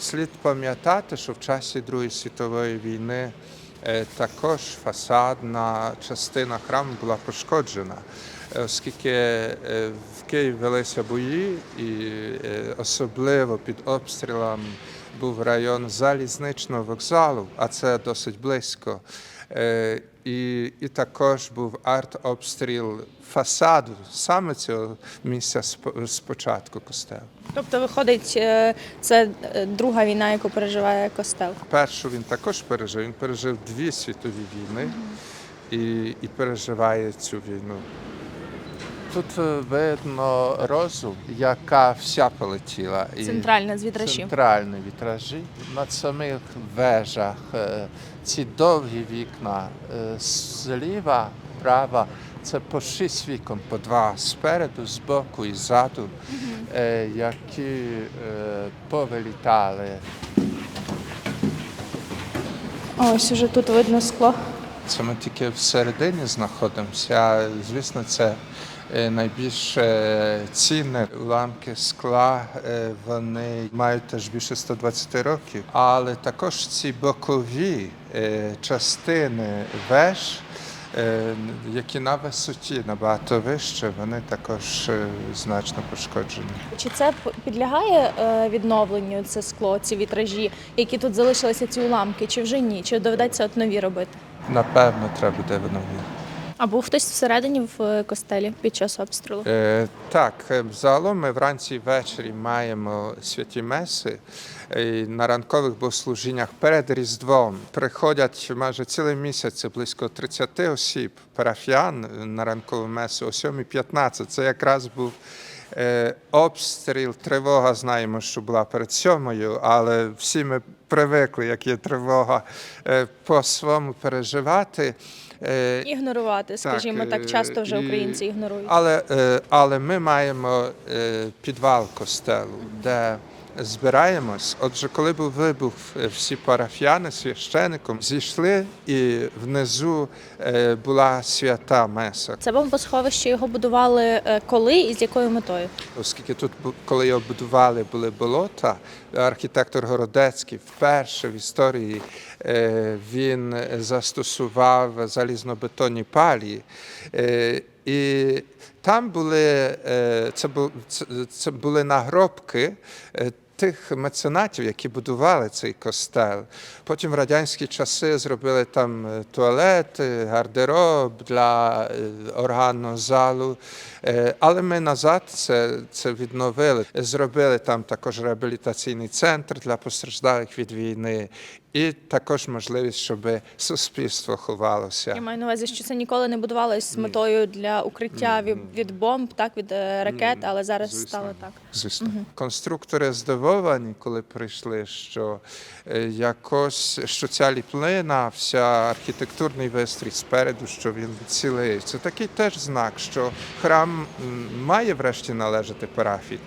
Слід пам'ятати, що в часі Другої світової війни е, також фасадна частина храму була пошкоджена, е, оскільки е, в Києві велися бої, і особливо під обстрілом був район залізничного вокзалу, а це досить близько. Е, І, і також був артобстріл фасаду саме цього місця спо- спочатку костелу. Тобто, виходить, е, це е, друга війна, яку переживає костел. Першу він також пережив. Він пережив дві світові війни і, і переживає цю війну. Тут е, видно розу, яка вся полетіла. Центральна з вітражів. Центральні вітражі. На самих вежах е, ці довгі вікна е, зліва, права. Це по шість вікон, по два спереду, збоку і ззаду, е, які е, повилітали Ось уже тут видно скло. Це ми тільки всередині знаходимося. Звісно, це найбільш е, цінне уламки скла. е, Вони мають теж більше 120 років, але також ці бокові е, частини веж. Які на висоті набагато вище, вони також значно пошкоджені. Чи це підлягає відновленню це скло, ці вітражі, які тут залишилися ці уламки, чи вже ні? Чи доведеться от нові робити? Напевно, треба буде відновити. А був хтось всередині в е, костелі під час обстрілу? Е, так, взагалом, загалом ми вранці ввечері маємо святі меси. І на ранкових богослужіннях перед Різдвом приходять майже цілий місяць, близько 30 осіб, парафіян на ранкову месу о 7.15. Це якраз був е, обстріл, тривога. Знаємо, що була перед сьомою, але всі ми привикли, як є тривога, е, по своєму переживати. Е, Ігнорувати, скажімо так, так часто вже і- українці ігнорують. але, е, але ми маємо е, підвал костелу, де збираємось. Отже, коли був вибух, е, всі парафіяни священиком зійшли, і внизу е, була свята меса. Це бомбосховище його будували е, коли і з якою метою? Оскільки тут, коли його будували, були болота, архітектор Городецький вперше в історії він застосував залізнобетонні палі. І там були, це, бу- це, це були нагробки. Тих меценатів, які будували цей костел. Потім в радянські часи зробили там е, туалети, гардероб для е, органного залу. Е, Але ми назад це, це відновили. Зробили там також реабілітаційний центр для постраждалих від війни, і також можливість, щоб суспільство ховалося. Я маю на увазі, що це ніколи не будувалось з метою для укриття від, бомб, так від ракет, але зараз Звісно. стало так. Звісно, конструктори здивовані, коли прийшли, що е, якось що ця ліплина, вся архітектурний вистрій спереду, що він цілий. Це такий теж знак, що храм має врешті належати парафії.